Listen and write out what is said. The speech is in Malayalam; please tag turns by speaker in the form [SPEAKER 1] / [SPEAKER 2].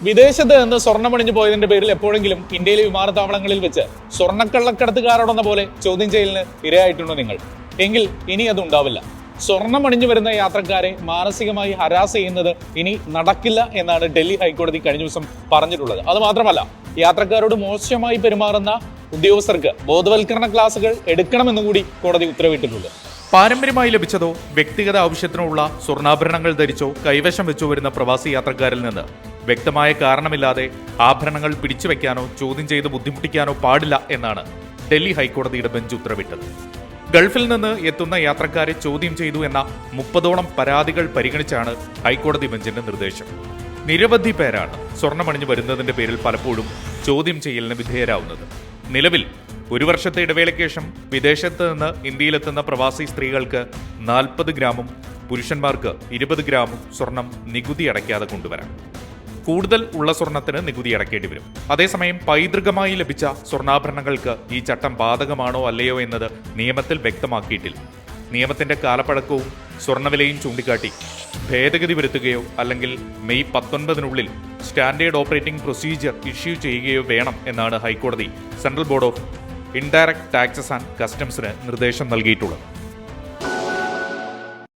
[SPEAKER 1] വിദേശത്ത് നിന്ന് സ്വർണമണിഞ്ഞു പോയതിന്റെ പേരിൽ എപ്പോഴെങ്കിലും ഇന്ത്യയിലെ വിമാനത്താവളങ്ങളിൽ വെച്ച് സ്വർണക്കള്ളക്കടത്തുകാരോടെന്ന പോലെ ചോദ്യം ചെയ്യലിന് ഇരയായിട്ടുണ്ടോ നിങ്ങൾ? എങ്കിൽ ഇനി അത് ഉണ്ടാവില്ല. സ്വർണമണിഞ്ഞു വരുന്ന യാത്രക്കാരെ മാനസികമായി ഹരാസ് ചെയ്യുന്നത് ഇനി നടക്കില്ല എന്നാണ് ഡൽഹി ഹൈക്കോടതി കഴിഞ്ഞ ദിവസം പറഞ്ഞിട്ടുള്ളത്. അത് മാത്രമല്ല യാത്രക്കാരോട് മോശമായി പെരുമാറുന്ന ഉദ്യോഗസ്ഥർക്ക് ബോധവൽക്കരണ ക്ലാസുകൾ എടുക്കണമെന്ന് കൂടി കോടതി ഉത്തരവിട്ടിട്ടുണ്ട്.
[SPEAKER 2] പാരമ്പര്യമായി ലഭിച്ചതോ വ്യക്തിഗത ആവശ്യത്തിനുള്ള സ്വർണാഭരണങ്ങൾ ധരിച്ചോ കൈവശം വെച്ചോ വരുന്ന പ്രവാസി യാത്രക്കാരിൽ നിന്ന് വ്യക്തമായ കാരണമില്ലാതെ ആഭരണങ്ങൾ പിടിച്ചുവെക്കാനോ ചോദ്യം ചെയ്ത് ബുദ്ധിമുട്ടിക്കാനോ പാടില്ല എന്നാണ് ഡൽഹി ഹൈക്കോടതിയുടെ ബെഞ്ച് ഉത്തരവിട്ടത്. ഗൾഫിൽ നിന്ന് എത്തുന്ന യാത്രക്കാരെ ചോദ്യം ചെയ്തു എന്ന മുപ്പതോളം പരാതികൾ പരിഗണിച്ചാണ് ഹൈക്കോടതി ബെഞ്ചിന്റെ നിർദ്ദേശം. നിരവധി പേരാണ് സ്വർണമണിഞ്ഞു വരുന്നതിന്റെ പേരിൽ പലപ്പോഴും ചോദ്യം ചെയ്യലിന് വിധേയരാവുന്നത്. നിലവിൽ ഒരു വർഷത്തെ ഇടവേളയ്ക്ക് ശേഷം വിദേശത്ത് നിന്ന് ഇന്ത്യയിലെത്തുന്ന പ്രവാസി സ്ത്രീകൾക്ക് നാൽപ്പത് ഗ്രാമും പുരുഷന്മാർക്ക് ഇരുപത് ഗ്രാമും സ്വർണം നികുതി അടയ്ക്കാതെ കൊണ്ടുവരാം. കൂടുതൽ ഉള്ള സ്വർണത്തിന് നികുതി അടക്കേണ്ടി വരും. അതേസമയം പൈതൃകമായി ലഭിച്ച സ്വർണാഭരണങ്ങൾക്ക് ഈ ചട്ടം ബാധകമാണോ അല്ലയോ എന്നത് നിയമത്തിൽ വ്യക്തമാക്കിയിട്ടില്ല. നിയമത്തിന്റെ കാലപ്പഴക്കവും സ്വർണവിലയും ചൂണ്ടിക്കാട്ടി ഭേദഗതി വരുത്തുകയോ അല്ലെങ്കിൽ മെയ് പത്തൊൻപതിനുള്ളിൽ സ്റ്റാൻഡേർഡ് ഓപ്പറേറ്റിംഗ് പ്രൊസീജിയർ ഇഷ്യൂ ചെയ്യുകയോ വേണം എന്നാണ് ഹൈക്കോടതി central board of indirect taxes and കസ്റ്റംസിന് നിർദ്ദേശം നൽകിയിട്ടുള്ളത്.